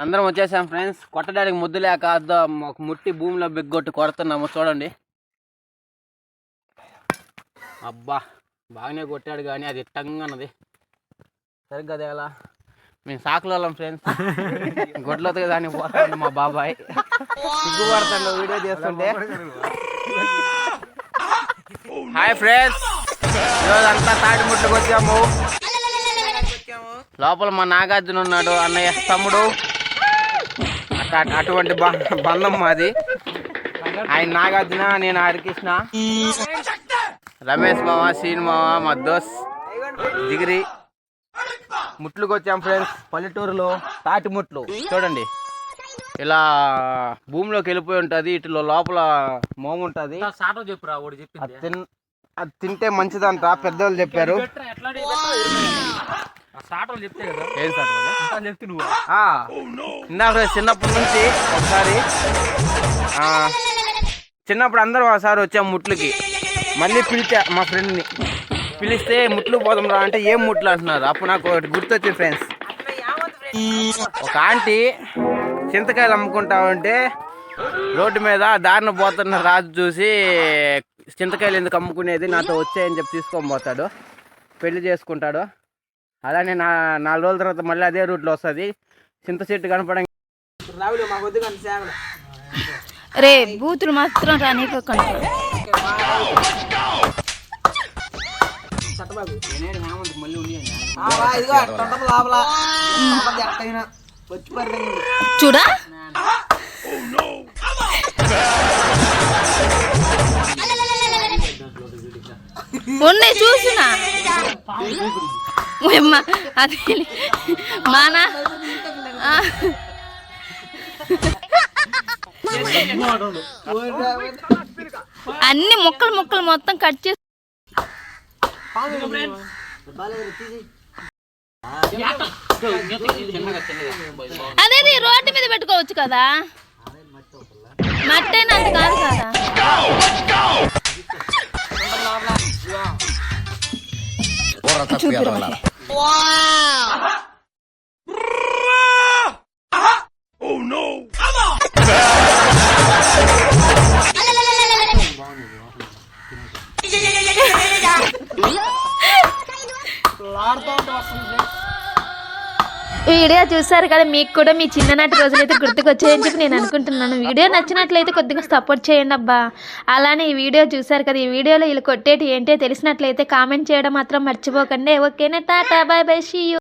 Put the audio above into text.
అందరం వచ్చేసాం ఫ్రెండ్స్. కొట్టడానికి ముద్దు లేక ఒక ముట్టి భూమిలో బిగ్గొట్టి కొడుతున్నాము. చూడండి. అబ్బా బాగానే కొట్టాడు కానీ అది ఇట్టంగా ఉన్నది సరిగ్గా తేలా. మేము సాకులు వాళ్ళం ఫ్రెండ్స్. గొడ్లతో దాన్ని పోతాడు మా బాబాయ్. సిగ్గుపడతాడు వీడియో చేస్తుంటే. Hi friends. రోజంతా అంతా తాటి ముట్లకు వచ్చాము లోపల మా నాగార్జున ఉన్నాడు అన్నయ్య తమ్ముడు అటువంటి బంధం మాది. ఆయన నాగార్జున నేను హరికృష్ణ. రమేష్ మామ శ్రీను మామ మా దోస్ జిగిరి ముట్లుకు వచ్చాం ఫ్రెండ్స్ పల్లెటూరులో తాటి ముట్లు చూడండి. ఇలా భూమిలోకి వెళ్ళిపోయి ఉంటుంది ఇటులో లోపల మోము ఉంటుంది. అది తింటే మంచిదంట పెద్దోళ్ళు చెప్పారు. సాటోలు చెప్తే కదా? ఏం సార్ ఇంకా చెప్తే నువ్వు? ఇందాక చిన్నప్పటి నుంచి ఒకసారి చిన్నప్పుడు అందరం ఒకసారి వచ్చాం ముట్లకి. మళ్ళీ పిలిచా మా ఫ్రెండ్ని. పిలిస్తే ముట్లు పోదాం రా అంటే ఏం ముట్లు అంటున్నారు? అప్పుడు నాకు ఒకటి గుర్తొచ్చింది ఫ్రెండ్స్. ఒక ఆంటీ చింతకాయలు అమ్ముకుంటా ఉంటే రోడ్డు మీద దారిన పోతున్న రాజు చూసి చింతకాయలు ఎందుకు అమ్ముకునేది నాతో వచ్చాయని చెప్పి తీసుకొని పోతాడు. పెళ్ళి చేసుకుంటాడు. అలానే నా నాలుగు రోజుల తర్వాత మళ్ళీ అదే రూట్లో వస్తుంది. చింత చెట్టు కనపడం రే బూతులు మాత్రం రానివ్వకండి. చూడా? ఉన్నాయి చూసినా అది మానా. అన్ని ముక్కలు ముక్కలు మొత్తం కట్ చేసి అదేది రోడ్డు మీద పెట్టుకోవచ్చు కదా? మట్టి అంత కాదు కదా? చూపిరా Wow. oh no. Come on. Lardo, video చూసారు కదా మీకు కూడా మీ చిన్ననాటి రోజులైతే గుర్తుకొచ్చాయని చెప్పి నేను అనుకుంటున్నాను. వీడియో నచ్చినట్లయితే కొద్దిగా సపోర్ట్ చేయండి అబ్బా. అలానే ఈ వీడియో చూసారు కదా ఈ వీడియోలో వీళ్ళు కొట్టేటి ఏంటో తెలిసినట్లయితే కామెంట్ చేయడం మాత్రం మర్చిపోకండి. ఓకేనా టాటా బాయ్ బై షీ